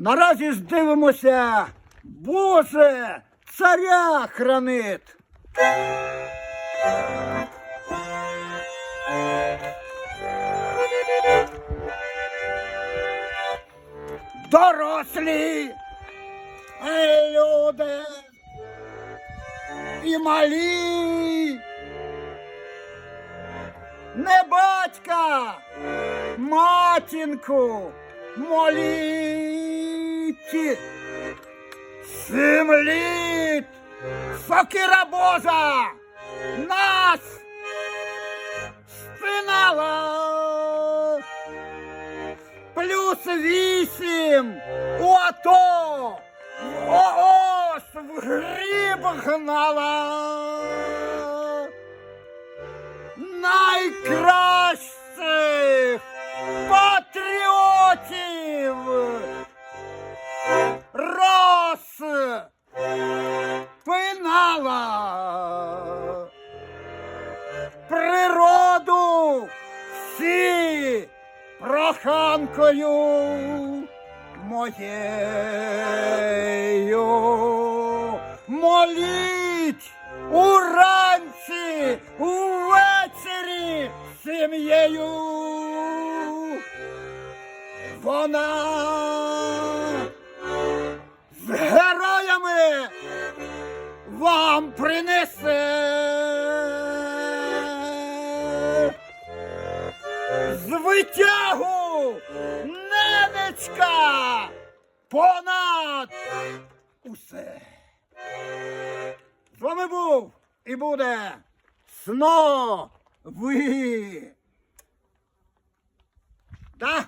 Наразі здивимося, Боже, царя хранить. Дорослі люди і малі. Не батька, матінку моліть. Сім літ сокира Божа нас спинала. Плюс вісім! У АТО в ООС в гріб гнала. Проханкою моєю моліть уранці, увечері сім'єю. Вона з героями вам принесе. Звитягу ненечка понад усе. З вами був і буде сно ви. Да?